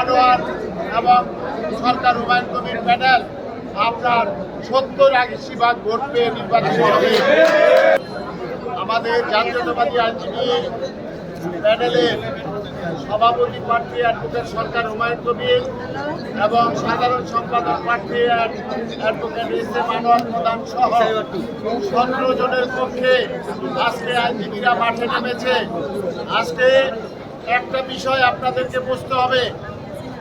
আনোয়ার এবং সরকার হুমায়ুন কবির প্যানেল আপনার সত্তর আশি ভাগ ভোট পেয়ে নির্বাচিত হবে। আমাদের জাতীয়তাবাদী আইনজীবী প্যানেলের সভাপতি প্রার্থী অ্যাডভোকেট সরকার হুমায়ুন কবির এবং সাধারণ সম্পাদক প্রার্থী অ্যাডভোকেট এস এম আনোয়ার প্রধান সহ সতেরো জনের পক্ষে আজকে আইনজীবীরা মাঠে নেমেছে। আজকে একটা বিষয় আপনাদেরকে বুঝতে হবে।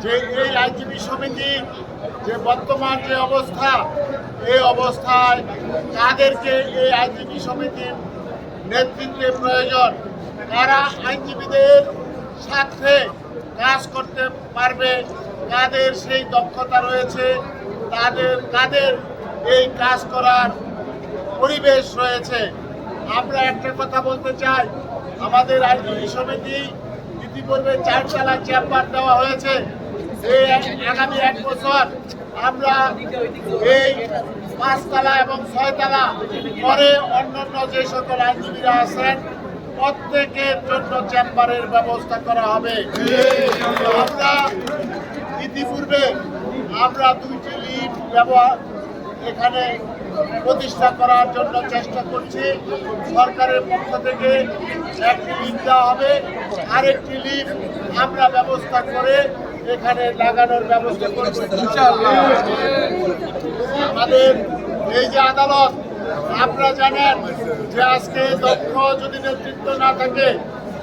যে এই আইনজীবী সমিতি, যে বর্তমান যে অবস্থা, এই অবস্থায় তাদেরকে এই আইনজীবী সমিতির নেতৃত্বে প্রয়োজন। তারা আইনজীবীদের সাথে কাজ করতে পারবে, তাদের সেই দক্ষতা রয়েছে, তাদের তাদের এই কাজ করার পরিবেশ রয়েছে। আমরা একটা কথা বলতে চাই, আমাদের আইনজীবী সমিতি ইতিপূর্বে চারতলা চেম্বার দেওয়া হয়েছে। এই আগামী এক বছর আমরা এই পাঁচতলা এবং ছয়তলা পরে অন্যান্য যে সকল আইনজীবীরা আছেন, প্রত্যেকের জন্য চেম্বারের ব্যবস্থা করা হবে। আমরা ইতিপূর্বে আমরা দুইটি লিফট ব্যবহার এখানে প্রতিষ্ঠা করার জন্য চেষ্টা করছি। সরকারের পক্ষ থেকে একটি লিফট দেওয়া হবে। আরেকটি লিফট আমরা ব্যবস্থা করে এখানে লাগানোর ব্যবস্থা করব আমাদের এই যে আদালত, আপনারা জানেন যে আজকে দক্ষ যদি নেতৃত্ব না থাকে,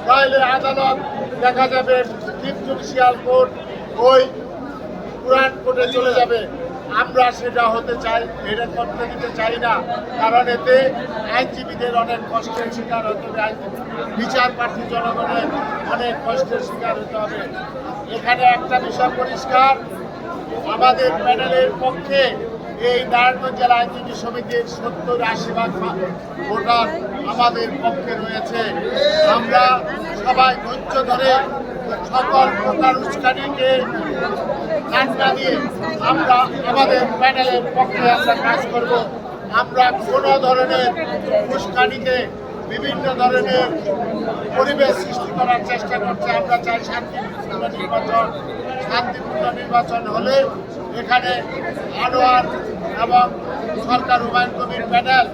তাহলে আদালত দেখা যাবে চিফ জুডিশিয়াল কোর্ট ওই পুরাণ কোর্টে চলে যাবে। আমরা সেটা হতে চাই, এটা করতে দিতে চাই না। কারণ এতে আইনজীবীদের অনেক কষ্টের শিকার হতে হবে বিচার প্রার্থী জনগণের অনেক কষ্টের শিকার হতে হবে। এখানে একটা বিষয় পরিষ্কার, আমাদের প্যানেলের পক্ষে এই নারায়ণগঞ্জ জেলা আইনজীবী সমিতির সত্তর আশি ভাগ ভোটার আমাদের পক্ষে রয়েছে। আমরা সবাই ধৈর্য ধরে সকল প্রকার উস্কানিকে কান্না দিয়ে আমরা আমাদের প্যানেলের পক্ষে আমরা কাজ করব। আমরা কোনো ধরনের উস্কানিতে বিভিন্ন ধরনের পরিবেশ সৃষ্টি করার চেষ্টা করছে। আমরা চাই শান্তিপূর্ণ নির্বাচন। শান্তিপূর্ণ নির্বাচন হলে এখানে আনোয়ার এবং সরকার হুমায়ুন কবির প্যানেল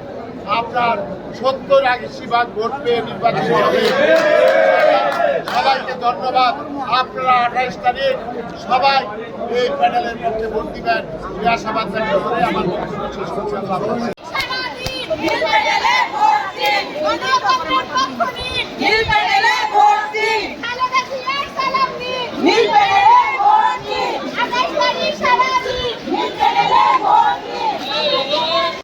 আপনার সত্তর আশি ভাগ ভোট পেয়ে নির্বাচিত হবে। সবাইকে ধন্যবাদ। আপনারা আঠাইশ তারিখ সবাই এই প্যানেলের মধ্যে ভোট দিবেন। আশাবাদ করে আমার শেষ করছি।